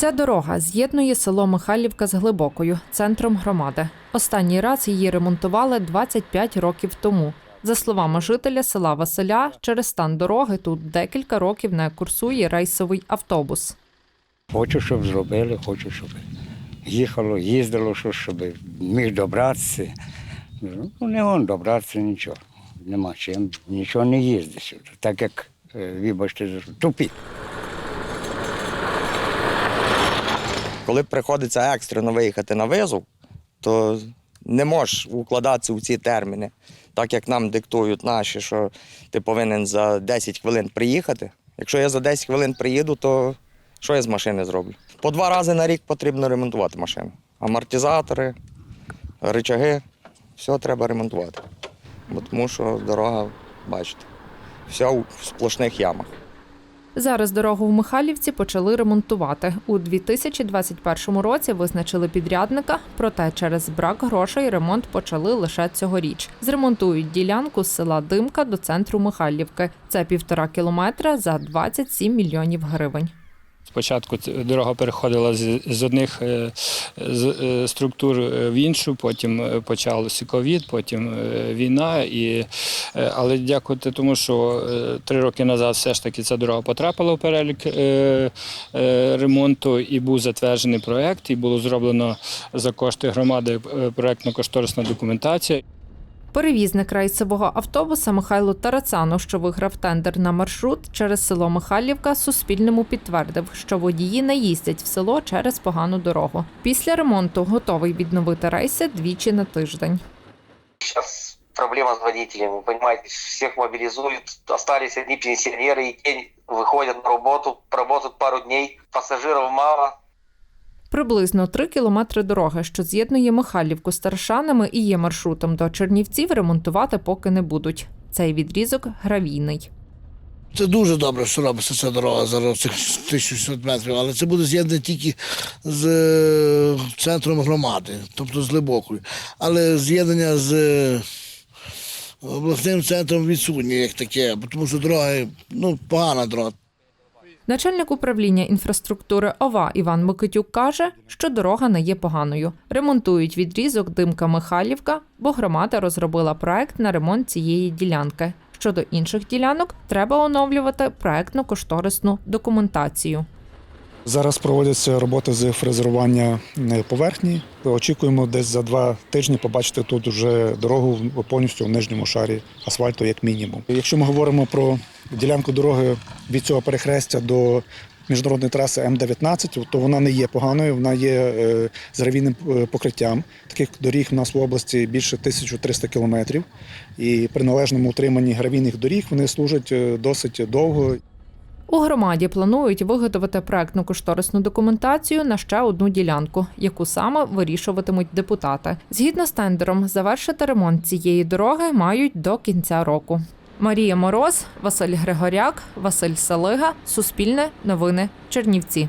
Ця дорога з'єднує село Михайлівка з Глибокою, центром громади. Останній раз її ремонтували 25 років тому. За словами жителя села Василя, через стан дороги тут декілька років не курсує рейсовий автобус. Хочу, щоб зробили, хочу, щоб їхало, їздило, що, щоб міг добратися. Ну, не он добратися нічого. Нема чим, нічого не їздить сюди. Так як, е, вибачте, тупі. Коли приходиться екстрено виїхати на визов, то не можеш укладатися у ці терміни, так як нам диктують наші, що ти повинен за 10 хвилин приїхати. Якщо я за 10 хвилин приїду, то що я з машини зроблю? По два рази на рік потрібно ремонтувати машину. Амортизатори, рычаги, все треба ремонтувати. Бо тому що дорога, бачите, вся у сплошних ямах. Зараз дорогу в Михайлівці почали ремонтувати. У 2021 році визначили підрядника, проте через брак грошей ремонт почали лише цьогоріч. Зремонтують ділянку з села Димка до центру Михайлівки. Це півтора кілометра за 27 мільйонів гривень. Спочатку дорога переходила з, одних е, е, структур е, в іншу, потім почався ковід, потім війна. І, але дякувати тому, що три роки назад все ж таки ця дорога потрапила в перелік ремонту і був затверджений проект, і було зроблено за кошти громади проектно-кошторисна документація. Перевізник рейсового автобуса Михайло Тарацану, що виграв тендер на маршрут через село Михайлівка, Суспільному підтвердив, що водії не їздять в село через погану дорогу. Після ремонту готовий відновити рейси двічі на тиждень. Сейчас проблема с водителями, вы понимаете, всех мобилизуют, остались одни пенсионеры, и те выходят на работу, работают пару дней, пассажиров мало, Приблизно три кілометри дороги, що з'єднує Михайлівку з Таршанами і є маршрутом до Чернівців, ремонтувати поки не будуть. Цей відрізок гравійний. Це дуже добре, що робиться ця дорога зараз цих 1600 метрів, але це буде з'єднання тільки з е, центром громади, тобто з глибокою. Але з'єднання з е, обласним центром відсутнє як таке, тому що дорога ну, погана дорога. Начальник управління інфраструктури ОВА Іван Микитюк каже, що дорога не є поганою. Ремонтують відрізок Димка Михайлівка, бо громада розробила проект на ремонт цієї ділянки. Щодо інших ділянок, треба оновлювати проектно-кошторисну документацію. Зараз проводяться роботи з фрезерування е, поверхні. Очікуємо десь за два тижні побачити тут вже дорогу повністю в нижньому шарі асфальту, як мінімум. Якщо ми говоримо про ділянку дороги від цього перехрестя до міжнародної траси М-19, то вона не є поганою, вона є е, з гравійним е, покриттям. Таких доріг в нас в області більше 1300 кілометрів. І при належному утриманні гравійних доріг вони служать досить довго. У громаді планують виготовити проектно-кошторисну документацію на ще одну ділянку, яку саме вирішуватимуть депутати. Згідно з тендером, завершити ремонт цієї дороги мають до кінця року. Марія Мороз, Василь Григоряк, Василь Салига, Суспільне, Новини, Чернівці.